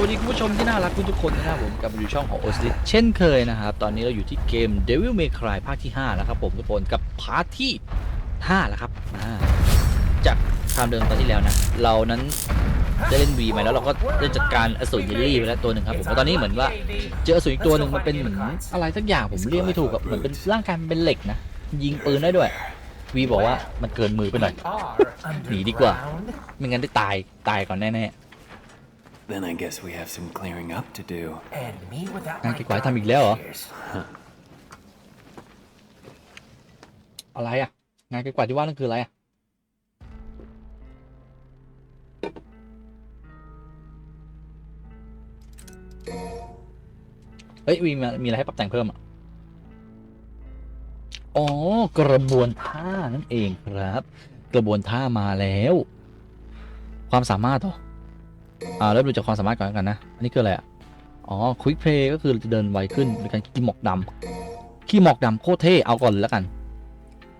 สวัสดีคุณผู้ชมที่น่ารักทุกคนนะครับผมกลับมาอยู่ช่องของโอสลิเช่นเคยนะครับ ตอนนี้เราอยู่ที่เกม Devil May Cry ภาคที่ 5 แล้วครับผมทุกคนกับพาร์ทที่ 5 แล้วครับจากความเดิมตอนที่แล้วนะ เรานั้นได้เล่นวีมาแล้วเราก็ได้จัดการอสูรเยลลี่ไปแล้วตัวหนึ่งครับผมแล้วตอนนี้เหมือนว่าเจออสูรอีกตัวหนึ่งมันเป็นเหมือนอะไรสักอย่างผมเรียกไม่ถูกกับเหมือนเป็นร่างกายมันเป็นเหล็กนะยิงปืนได้ด้วยวีบอกว่ามันเกินมือไปหน่อยหนีดีกว่าไม่งั้นได้ตายตายก่อนแน่ Then I guess we have some clearing up to do. And me without ๆงาน my เก็บไว้ทำอีกแล้วเหรอ ears. อะไรอะ งานเก็บกวาดที่ว่านั่นคืออะไรอะ เฮ้ยมีมามีอะไรให้ปรับแต่งเพิ่มอะ อ๋อ กระบวนท่านั่นเองครับ กระบวนท่ามาแล้ว ความสามารถเหรอ อ่าเริ่มดูจากความสามารถก่อนแล้วกันนะ อันนี้คืออะไรอะ อ๋อควิกเพลย์ก็คือจะเดินไวขึ้นโดยการขี้หมอกดำขี้หมอกดำโคตรเท่เอาก่อนแล้วกัน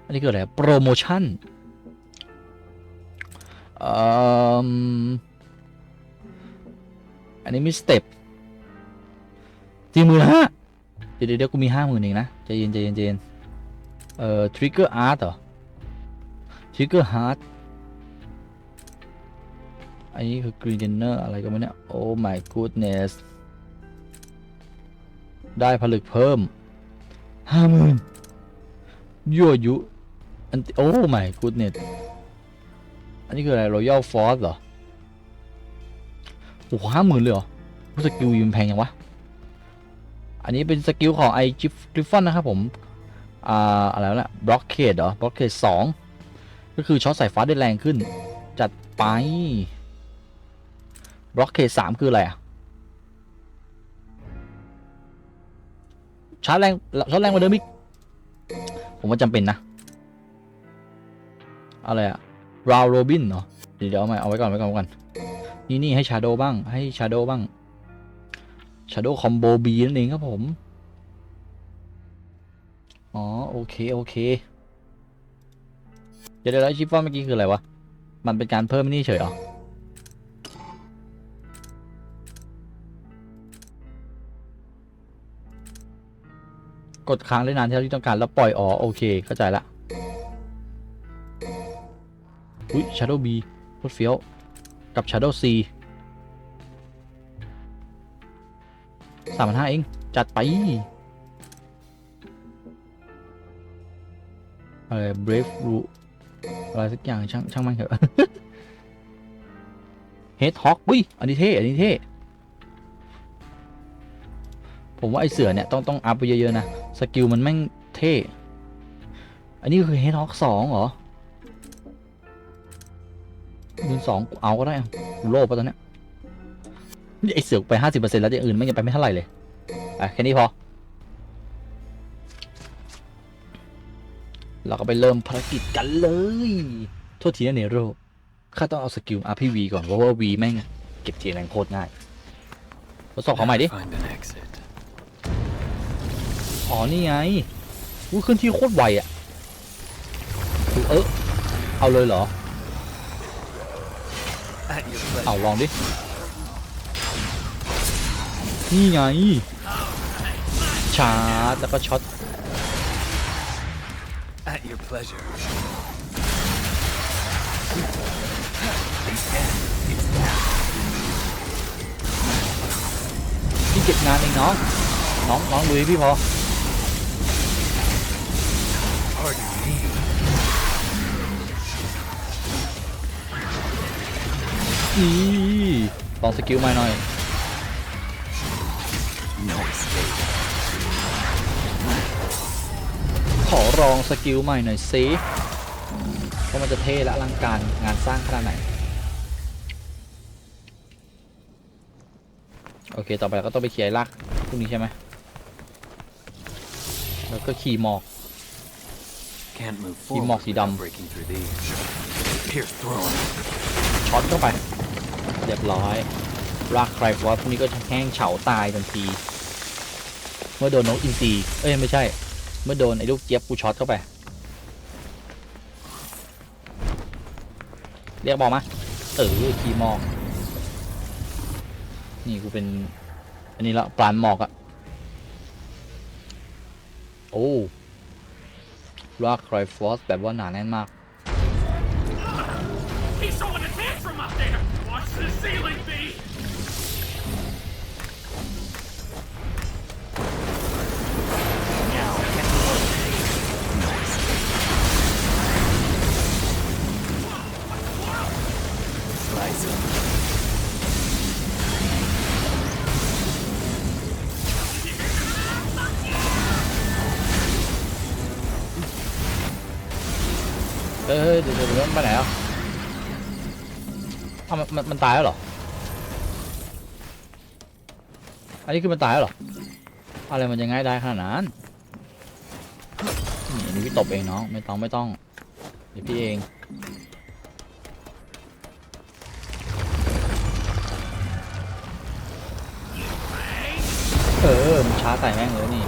อันนี้คืออะไรโปรโมชั่นอ่ออันนี้มีสเต็ปสี่หมื่นห้าเดี๋ยวเดี๋ยวกูมีห้าหมื่นเองนะใจเย็นใจเย็นใจเย็นเอ่อทริกเกอร์อาร์ตเหรอทริกเกอร์ฮาร์ด อันนี้คือกรีนเนอร์อะไรก็ไม่เนี่ย โอ้ my goodness ได้ผลึกเพิ่มห้าหมื่นยั่วยุอันโอ้ my goodness อันนี้คืออะไร Royal Force เหรอ โอ้ห้าหมื่นเลยเหรอรู้สกิลยิมแพงยังวะ อันนี้เป็นสกิลของไอจิฟกริฟฟอนนะครับผม อ่า อะไรวะเนี่ยบล็อกเคดเหรอบล็อกเคดสองก็คือช็อตสายฟ้าได้แรงขึ้น จัดไป บล็อกเคสามคืออะไรอะชาร์จแรงชาร์จแรงกว่าเดิมอีก ผมว่าจำเป็นนะ อะไรอะราวโรบินเนาะเดี๋ยวเอามาเอาไว้ก่อนไว้ก่อนไว้ก่อนนี่นี่ให้ชาโดบ้าง ให้ชาโดบ้างชาโดคอมโบบีนั่นเองครับผม อ๋อ โอเค โอเค เดี๋ยวเดี๋ยวแล้วชิฟฟ่อนเมื่อกี้คืออะไรวะ มันเป็นการเพิ่มนี่เฉยเหรอ กดค้างได้นานเท่าที่ต้องการแล้วปล่อยอ๋อโอเค เข้าใจละอุ้ย Shadow B โคตรเฟี้ยว กับ Shadow C สามพันห้าเอง จัดไปอะไร Brave Ru อะไรสักอย่างช่างช่างมันเถอะ Hedgehog อุ้ย อันนี้เท่ อันนี้เท่ ผมว่าไอเสือเนี่ย ต้อง ต้องอัพไปเยอะ ๆ นะ สกิลมันแม่งเท่ อันนี้คือ Hedgehog สองเหรอยืนสองเอาก็ได้กูโลภปะตอนเนี้ยนี่ไอเสือกไปห้าสิบเปอร์เซ็นต์แล้วอย่างอื่นไม่ยังไปไม่เท่าไหร่เลยอะแค่นี้พอ เราก็ไปเริ่มภารกิจกันเลย โทษทีนะเนโรข้าต้องเอาสกิล RPV ก่อน เพราะว่า V แม่ง เก็บทีแรงโคตรง่ายทดสอบของใหม่ดิ อ๋อ นี่ไงอุ้ยขึ้นที่โคตรไวอะคือเออเอาเลยเหรอ เอาลองดิ นี่ไง ชาร์จแล้วก็ช็อต At your pleasure. พี่เก็บงานเองน้อง น้องน้องลุยพี่พอ อีลองสกิลใหม่หน่อย No escape. ขอลองสกิลใหม่หน่อยซิว่ามันจะเท่และอลังการงานสร้างขนาดไหน โอเค ต่อไปเราก็ต้องไปเคลียร์ไอ้ลากพวกนี้ใช่ไหมแล้วก็ขี่หมอก Can't move Team forward Moxie without Dum. breaking through these. Pierce throne. ช็อตเข้าไป เรียบร้อย รากไครฟอสพวกนี้ก็แห้งเฉาตายทันที เมื่อโดนนกอินทรีเอ้ยไม่ใช่ เมื่อโดนไอ้ลูกเจี๊ยบกูช็อตเข้าไป เรียกบอกมา เออขี่หมอกนี่กูเป็น อันนี้ละปลานหมอกอะโอ้ลากครฟอสแบบว่าหนาแน่นมาก Watch the ceiling, B! Slice him. เอ้ยเดี๋ยวเดี๋ยว เดี๋ยวมันไปไหนอะอ้าวมันมันมันตายแล้วเหรอ อันนี้คือมันตายแล้วเหรอ อะไรมันจะง่ายได้ขนาดนั้นนี่อันนี้พี่ตบเองน้องไม่ต้องไม่ต้องเดี๋ยวพี่เอง เออมันช้าใส่แม่งเลยนี่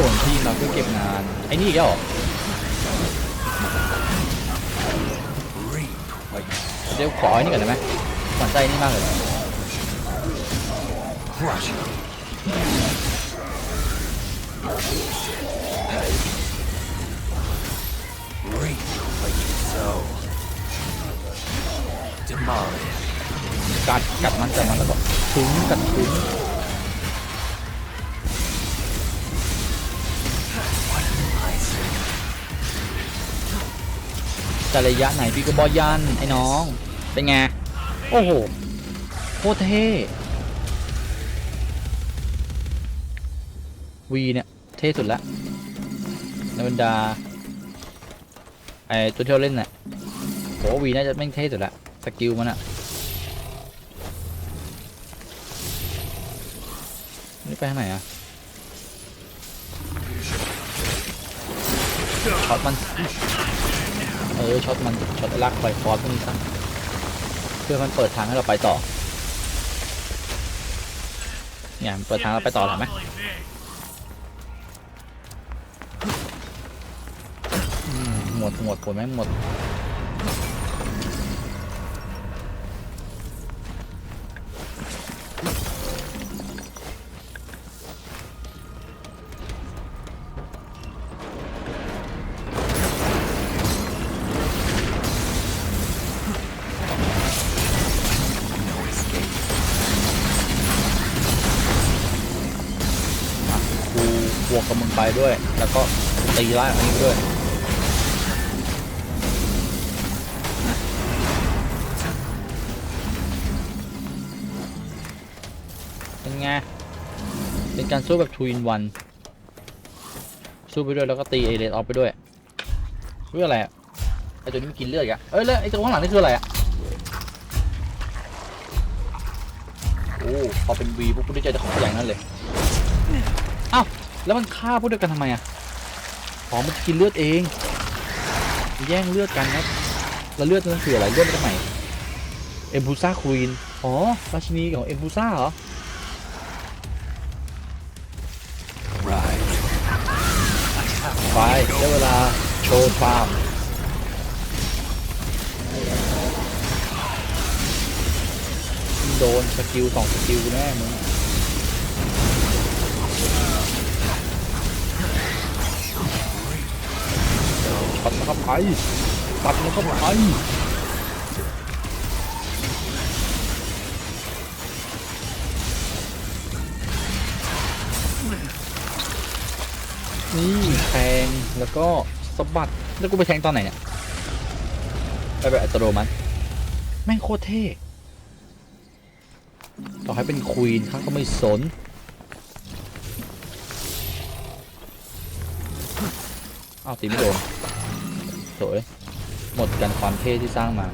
ส่วนทีมเราเพื่อเก็บงาน ไอ้นี่อีกแล้วเหรอเฮ้ยเดี๋ยวขอไอ้นี่ก่อนได้ไหมหวั่นใจนี่มากเลยกัดกัดมันกัดมันแล้วก็ถึงกัดถึง จะระยะไหนพี่ก็บอยันไอ้น้อง เป็นไง โอ้โห โคตรเท่วีเนี่ย เท่สุดละในบรรดาไอ้ตัวที่เราเล่นน่ะผมว่าวีน่าจะแม่งเท่สุดละสกิลมันอะนี่ไปทางไหนอะช็อตมัน เออช็อตมันช็อตลักปฟอยฟอสพวกนี้ซะเพื่อมันเปิดทางให้เราไปต่อเนี่ยเปิดทางเราไปต่อเห็นไหม Awfully big. อืมหมดหมดหมดไหมหมด ตีไล่อันนี้ด้วยเป็นไง เป็นการสู้แบบ2 in 1สู้ไปด้วยแล้วก็ตีไอเลนออฟไปด้วยเพื่ออะไรอะไอตัวนี้มันกินเลือดอีกอะเอ้ยแล้วไอตัวข้างหลังนี่คืออะไรอะโอ้พอเป็นวีพวกกูได้เจอแต่ของอย่างนั้นเลย เอ้า แล้วมันฆ่าพวกเดียวกันทำไมอะ อ๋อมันจะกินเลือดเองมันแย่งเลือดกันครับแล้วเลือดนั่นคืออะไรเลือดมาจากไหนเอ็มพูซ่าควีนอ๋อราชินีของเอ็มพูซ่าเหรอ Right. ไปได้เวลาโชว์ฟาร์มโดนสกิลสองสกิลแน่มึง เข้าไปปัดมันเข้าไปนี่แทงแล้วก็สะบัดแล้วกูไปแทงตอนไหนเนี่ยไปแบบอัตโนมัติแม่งโคตรเท่ต่อให้เป็นควีนข้าก็ไม่สนอ้าวตีไม่โดน สวยหมดกันความเท่ที่สร้างมา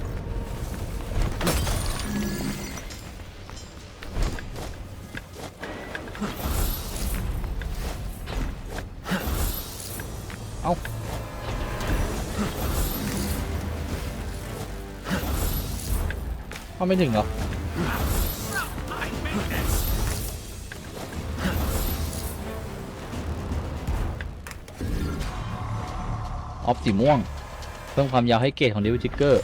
เอาเขาไม่ถึงหรอออฟสีม่วง เพิ่มความยาวให้เกรดของเดวิดทิกเกอร์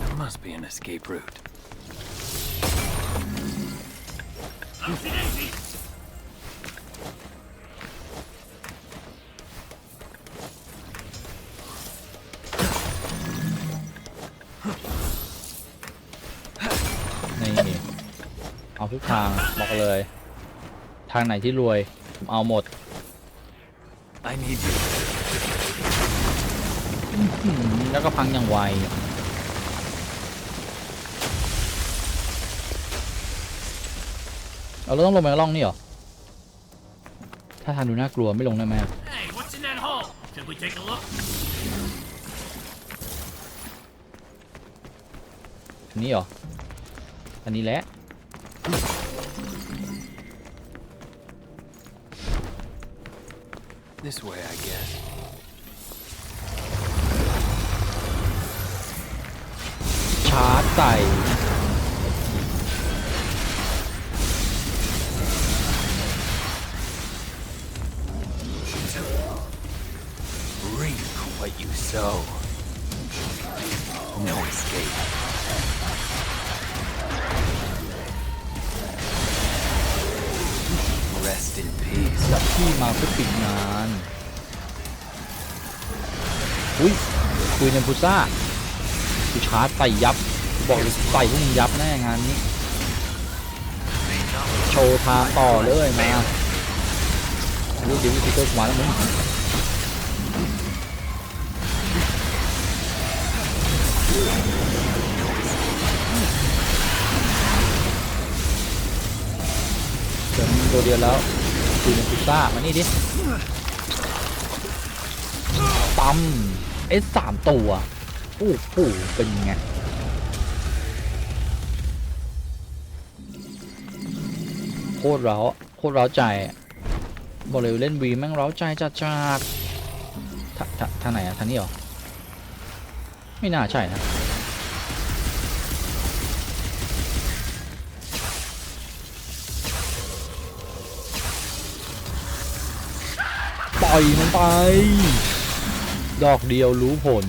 There must be an escape route. Oopsie daisy. นี่เอาทุกทางบอกเลยทางไหนที่รวยผมเอาหมด I need you. อืมแล้วก็พังอย่างไว เอาเราต้องลงไปข้างล่องนี่เหรอ ถ้าทางดูน่ากลัวไม่ลงได้ไหมอะ Hey, what's in that hole? Should we take a look? อันนี้เหรอ อันนี้แหละ This way, I guess. ชาร์จใส่ Reap what you sow. ที่มาเพื่อปิดงาน อุ้ยคุยในพุซ่ากูชาร์จใส่ยับ บอกเลยใส่พวกมึงยับแน่งานนี้ โชว์ทางต่อเลยมาลูกเดี๋ยววิธีเกิดมาแล้วมึงเดี๋ยวมึงตัวเดียวแล้ว คุยในพุซ่ามานี่ดิปั๊มเอสสามตัวโอ้โหเป็นไงโคตรเร้าโคตรเร้าใจบอกเลยเล่นวีแม่งเร้าใจจัดจัดทาทางไหนอะทางนี้หรอ ไม่น่าใช่นะ อยมันไป ดอกเดียวรู้ผล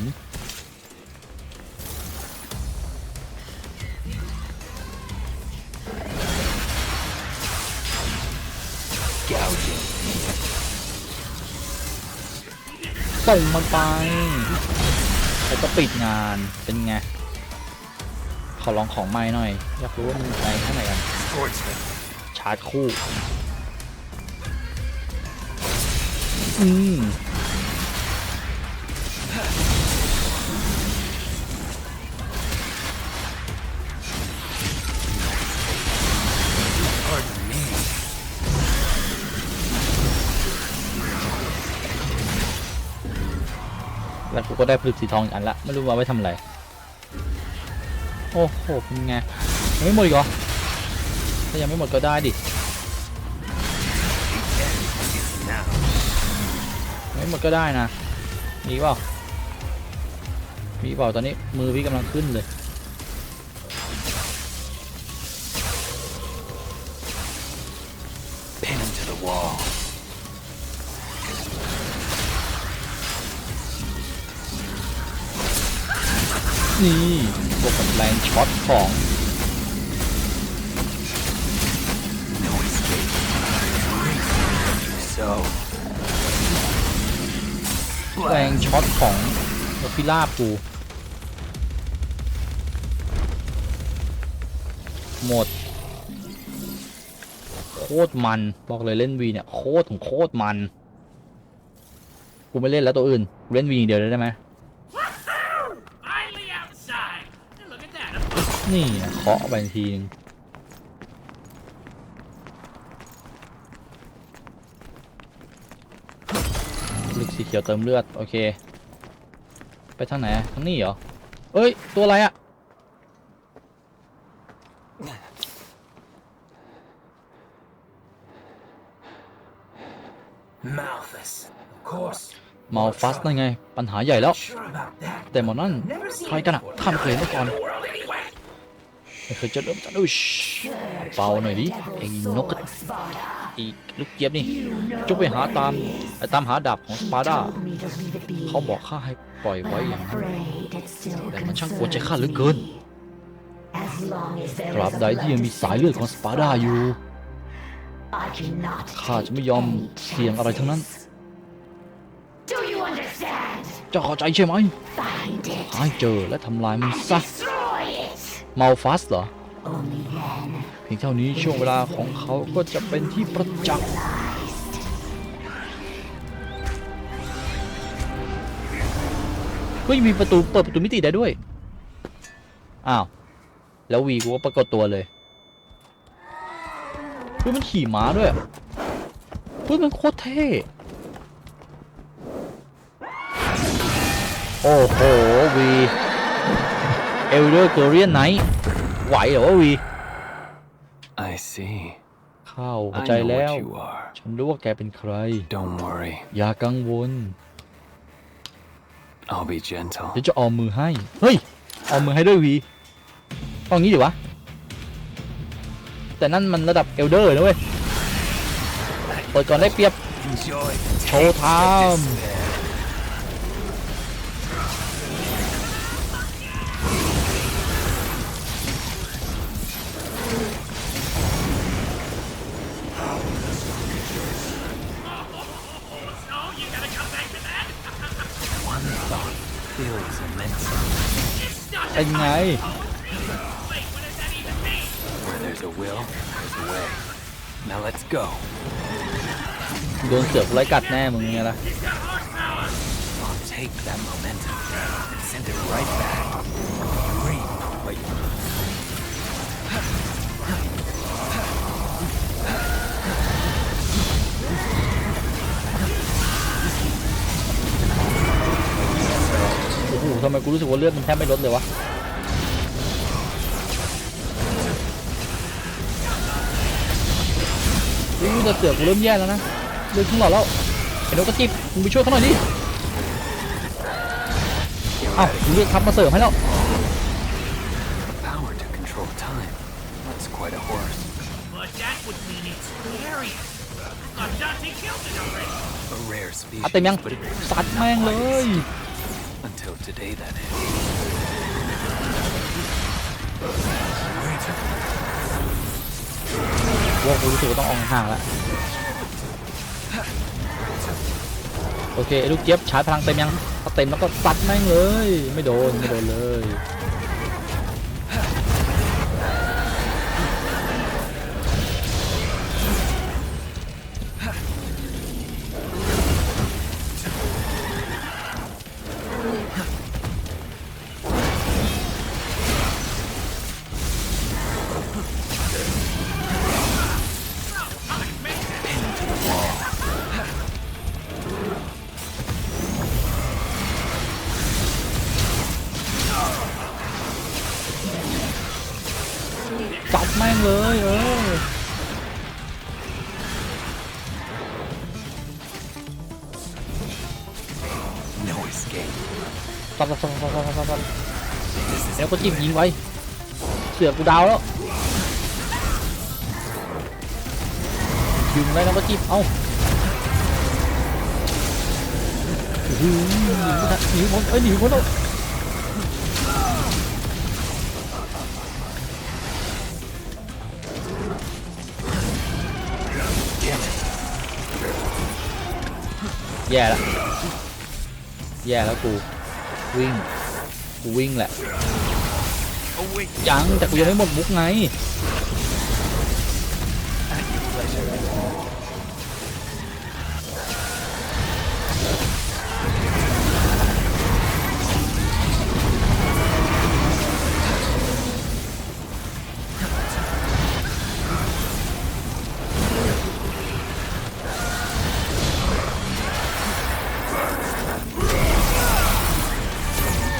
ส่งมันไป แล้วก็ปิดงานเป็นไง ขอลองของใหม่หน่อย อยากรู้ว่ามันไปข้าไหนกันชาร์จคู่ อืมแล้วกูก็ได้ผลึกสีทองอีกอันละ ไม่รู้ว่าไว้ทำอะไร โอ้โหเป็นไงยังไม่หมดอีกเหรอ ถ้ายังไม่หมดก็ได้ดิ ยังไม่หมดก็ได้นะ มีเปล่า มีเปล่าตอนนี้มือพี่กำลังขึ้นเลย Pin him to the wall. นี่บวกกับแรงช็อตของ แรงช็อตของนกพิราบกูหมด โคตรมันบอกเลยเล่นวีเนี่ยโคตรของโคตรมัน กูไม่เล่นแล้วตัวอื่นกูเล่นวีอย่างเดียวเลยได้ไหม Finally outside. Hey, look at that. นี่นะเคาะไปทีนึง ลึกสีเขียวเติมเลือด โอเค ไปทางไหนอะทางนี้เหรอ เอ้ย ตัวอะไรอะ Malthus, of course. มาฟัสนั่นไง ปัญหาใหญ่แล้ว Sure about that. แต่หมอนั่น Never seen ใครกันอะข้ามเคยเห็นมาก่อน the world anyway. ไม่เคยเจะเริ่มจันอุ้ยเบาหน่อยดิไอ้นก กระอีกลูกเจี๊ยบนี่จงไปหาตามตามหาดาบของสปาร์ดาเขาบอกข้าให้ปล่อยไว้อย่างนั้นแต่มันช่างกวนใจข้าเหลือเกินตราบใดที่ยังมีสายเลือดของสปาร์ดาอยู่ข้าจะไม่ยอมเสี่ยงอะไรทั้งนั้น Do you understand? เจ้าเข้าใจใช่ไหม Find it. หาให้เจอและทำลายมันซะ Destroy it. เมาฟัสเหรอ Only then เพียงเท่านี้ช่วงเวลาของเขาก็จะเป็นที่ประจักษ์ก็ยังมีประตูเปิดประตูมิติได้ด้วย อ้าว แล้ววีกูก็ปรากฏตัวเลยเฮ้ยมันขี่ม้าด้วยเฮ้ยมันโคตรเท่ โอ้โหวีเอลเดอร์เกเรียนไนท์ ไหวเหรอวะวี I see. เข้าเข้า I ใจ know แล้ว what you are. ฉันรู้ว่าแกเป็นใคร Don't worry. อย่ากังวล I'll be gentle. เดี๋ยวจะออมมือให้ เฮ้ย ออมมือให้ด้วยวีเอางี้ดิวะ แต่นั่นมันระดับเอลเดอร์นะเว้ย เปิดก่อนได้เปรียบ Enjoy. โชว์ไทม์ เป็นไง Wait, what does that even mean? Where there's a will, there's a way. Now let's go. โดนเสือกไล่กัดแน่มึงไงล่ะ He's got horsepower! I'll take that momentum and send it right back. Reap what you โอ้โหทำไมกูรู้สึกว่าเลือดมันแทบไม่ลดเลยวะ แต่เสือกกูเริ่มแย่แล้วนะเลือดขึ้นหลอดแล้วไอ้นกกระจิบมึงไปช่วยเขาหน่อยดิเอ้ามึงเรียกทัพมาเสริมให้แล้ว power to control time. That's quite a horse. But that would mean it's Darius. I thought Dante killed it already. A rare อัดเต็มยัง species, but it สัดแม่งเลย until today that is. ว่ากูรู้สึกว่าต้องออกห่างแล้วโอเคลูกเจี๊ยบชาร์จพลังเต็มยังถ้าเต็มแล้วก็ซัดแม่งเลย ไม่โดน ไม่โดนเลย บซับซับซับซับซับซับแล้วก็จิ้มยิงไว้ เสือกูดาวแล้วยิงได้แล้วก็จิ้มเอ้าหนีหนีพ้นเอ้ยหนีพ้นแล้วแย่แล้วแย่แล้วกู วิ่งกูวิ่งแหละยังแต่กูยังไม่หมดมุกไง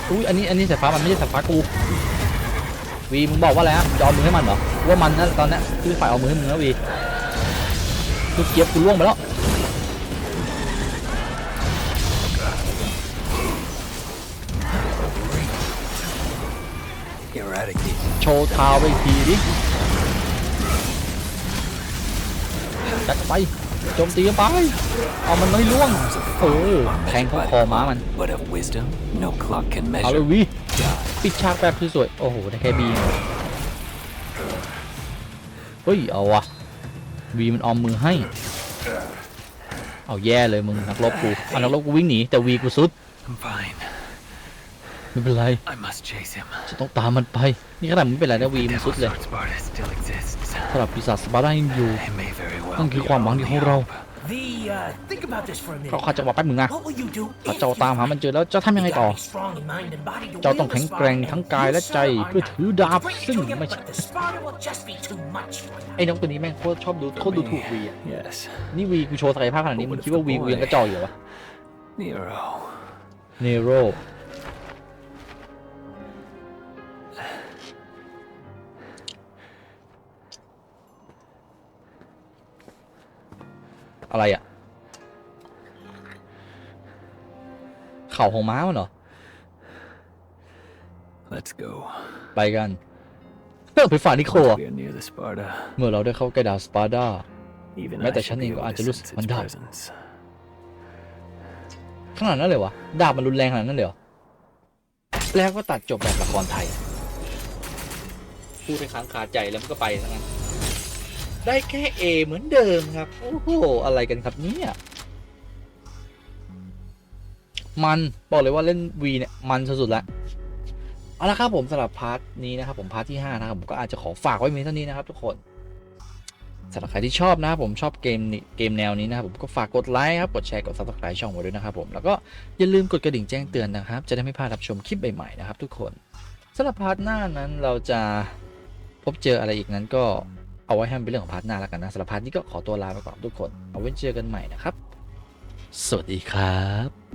อุ้ยอันนี้อันนี้สายฟ้ามันไม่ใช่สายฟ้ากูวีมึงบอกว่าอะไรฮะจะเอามือให้มันเหรอว่ามันนะตอนนี้คือฝ่ายเอามือให้มึงนะวีลูกเจี๊ยบกูล่วงไปแล้วโชว์ทาวไปอีกทีดิจัดไป โจมตีเข้าไป เอามันไม่ล่วงเออแทงเข้าคอม้ามัน but of wisdom no clock can เอาเลย measure วีปิดฉากแบบสวยๆโอ้โหได้แค่บีเฮ้ยเอาวะวีมันออมมือให้ เอาแย่เลยมึงนักรบกูเอานักรบกูวิ่งหนีแต่วีกูสุด I'm fine ไม่เป็นไร I must chase him จะต้องตามมันไป นี่ขนาดมันไม่เป็นไรนะวีมันสุด Devil's เลย Sword Sparta still exists สำหรับปีศาจสปาร์ตายังอยู่ it may very well นั่นคือ be ความ our หวังเดียวของ only เรา hope. The, uh, think about this for a เรา minute. ขาดจังหวะแป๊บมึงนะ What will you do ถ้า if เจ้า you ตามหามันเจอแล้วจะทำยังไง You ต่อ gotta be strong in mind and body to เจ้าต้อง wield แข็ง the แกร่ง Sparta ทั้ง and กาย you, และ sir, ใจ are เพื่อถือดาบ Bring it ซึ่ง to him, ไม่ใช่ but the Sparta will just be too much for you. ไอ้น้องตัวนี้แม่งโคตรชอบดูโคตรดูถูกวีอะ yes นี่วีกูโชว์ศักยภาพขนาดนี้มึงคิดว่าวีกูยังกระจอกอยู่เหรอวะ Nero เนโร อะไรอะ เข่าของม้ามันเหรอ let's go ไปกันเพื่อไปฝ่านิโคล Once อะ we are near the Sparta เมื่อเราได้เข้าใกล้ดาวสปาร์ดา even แม้แต่ I ฉัน should เอง be ก็ able อาจ to จะรู้สึก sense มัน its ได้ presence ขนาดนั้นเลยวะดาบมันรุนแรงขนาดนั้นเลยเหรอแล้วก็ตัดจบแบบละครไทยพูดให้ค้างคาใจแล้วมันก็ไปทั้งนั้น ได้แค่เอเหมือนเดิมครับ โอ้โห อะไรกันครับเนี่ย มันบอกเลยว่าเล่นวีเนี่ย มันสุดๆละเอาละครับผมสำหรับพาร์ทนี้นะครับผมพาร์ทที่ 5 นะครับผมก็อาจจะขอฝากไว้เพียงเท่านี้นะครับทุกคนสำหรับใครที่ชอบนะครับผมชอบเกมนี้เกมแนวนี้นะครับผมก็ฝากกดไลค์ครับกดแชร์กด subscribe ช่องไว้ด้วยนะครับผมแล้วก็อย่าลืมกดกระดิ่งแจ้งเตือนนะครับ จะได้ไม่พลาดรับชมคลิปใหม่ๆนะครับทุกคนสำหรับพาร์ทหน้านั้นเราจะพบเจออะไรอีกนั้นก็ เอาไว้ให้มันเป็นเรื่องของพาร์ทหน้าแล้วกันนะสำหรับพาร์ทนี้ก็ขอตัวลาไปก่อนทุกคน เอาไว้เจอกันใหม่นะครับ สวัสดีครับ